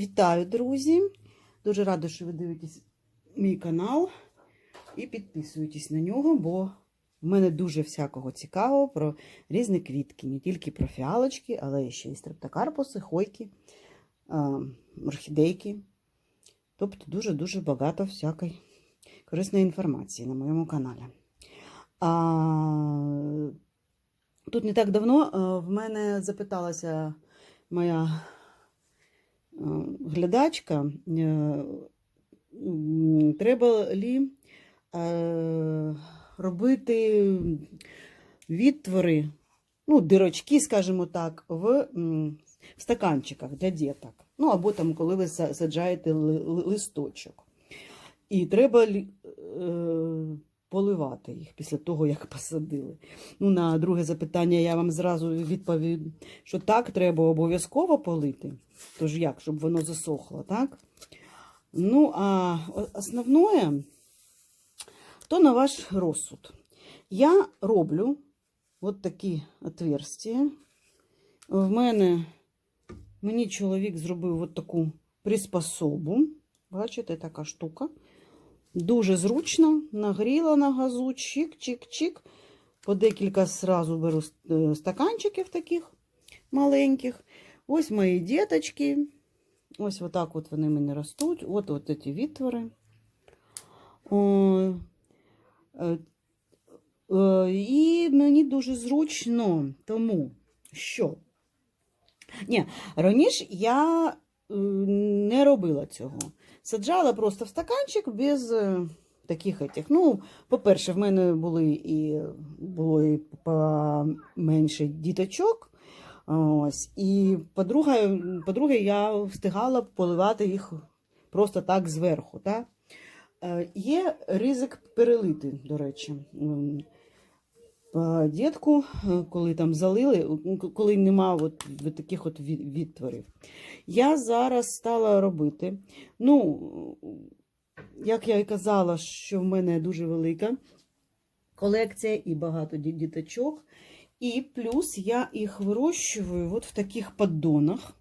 Вітаю, друзі! Дуже рада, що ви дивитесь мій канал і підписуєтесь на нього, бо в мене дуже всякого цікавого про різні квітки. Не тільки про фіалочки, але ще й стрептокарпуси, хойки, орхідейки. Тобто дуже-дуже багато всякої корисної інформації на моєму каналі. А, тут не так давно в мене запиталася моя глядачка, е, треба лі е, робити відтвори, ну, дирочки, скажімо так, в стаканчиках для діток. Ну, або там, коли ви са- саджаєте ли- ли- листочок. І треба е, поливати їх після того, як посадили. Ну, на друге запитання я вам зразу відповім, що так, треба обов'язково полити. Тож як, щоб воно засохло, так? Ну, а основне, то на ваш розсуд. Я роблю от такі отверстия. В мене мені чоловік зробив от таку приспособу. Бачите, така штука. Дуже зручно, нагріла на газу, чик-чик-чик. По декілька зразу беру е, стаканчиків таких маленьких. Ось мої діточки. Ось отак от вони в мене ростуть. От от ці відтвори. Е, е, і мені дуже зручно, тому що. Ні, раніше я не робила цього. Саджала просто в стаканчик без е, таких етих. Ну, по-перше, в мене були і було і поменше діточок. Ось. І по-друге, по-друге, я встигала поливати їх просто так зверху. Та? Е, Є ризик перелити, до речі. По Дітку, е, коли там залили, коли нема от таких от відтворів. Я зараз стала робити. Ну, як я і казала, що в мене дуже велика колекція і багато діточок. І плюс я їх вирощую от в таких поддонах,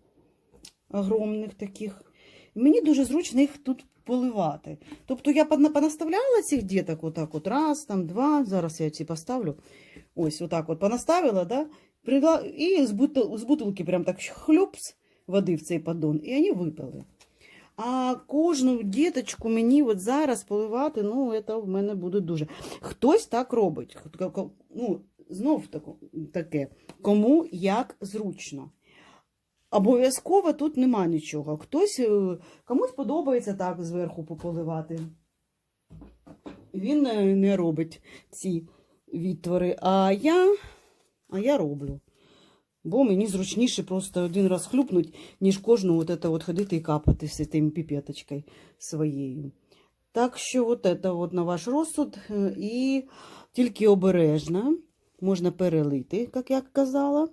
огромних таких. Мені дуже зручно їх тут поливати. Тобто я понаставляла цих діток, отак от раз, там два, зараз я ці поставлю. Ось отак от понаставила, да? І з, бутил... з бутилки прям так хлюпс води в цей поддон, і вони випали. А кожну діточку мені от зараз поливати, ну, це в мене буде дуже. Хтось так робить. Ну, знов таке, кому як зручно. Обов'язково тут нема нічого. Хтось, е, комусь подобається так зверху пополивати. Він е, не робить ці відтвори, а я, а я роблю. Бо мені зручніше просто один раз хлюпнуть, ніж кожну от это от ходити і капати з тим піпеточкою своєю. Так що от это от на ваш розсуд. е, І тільки обережно можна перелити, як я казала.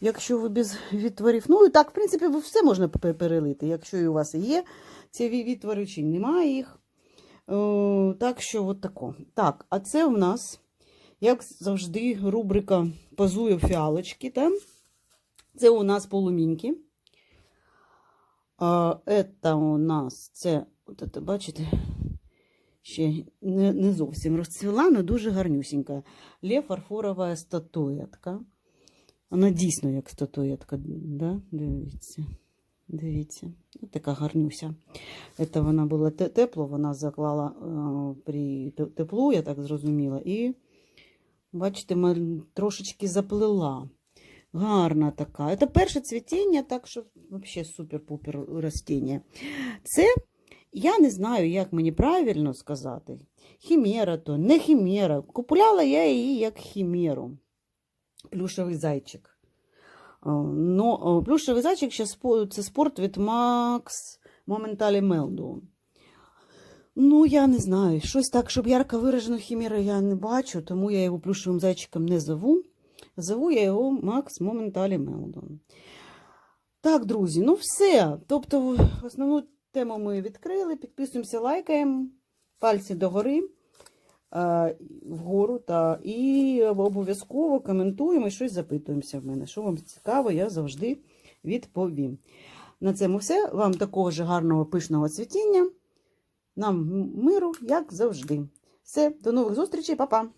Якщо ви без відтворів. Ну і так, в принципі, все можна перелити, якщо і у вас і є ці відтвори, чи немає їх. О, так що от тако. Так, а це у нас, як завжди, рубрика Позую фіалочки. Та? Це у нас полуміньки. А, це у нас це, от це, бачите, ще не, не зовсім розцвіла, але дуже гарнюсінька. Лє фарфорова статуетка. Вона дійсно як статуетка, да? дивіться. Дивіться, Ось така гарнюся. Це вона була тепло, вона заклала е, при теплу, я так зрозуміла. І, бачите, трошечки заплила. Гарна така. Це перше цвітіння, так що взагалі супер-пупер ростіння. Це, я не знаю, як мені правильно сказати. Хімера то, не хімера. Купувала я її як хімеру. Плюшевий зайчик. О, Ну, плюшевий зайчик це спорт від Макс Моменталі Мелду. Ну, я не знаю. Щось так, щоб ярко виражену хімеру я не бачу, тому я його плюшевим зайчиком не зову. Зову я його Макс Моменталі Мелдон. Так, друзі, ну все. Тобто, основну тему ми відкрили. Підписуємося, лайкаємо, пальці догори, вгору, та, і обов'язково коментуємо і щось запитуємося в мене. Що вам цікаво, я завжди відповім. На цьому все. Вам такого ж гарного пишного цвітіння. Нам миру, як завжди. Все, до нових зустрічей, па-па!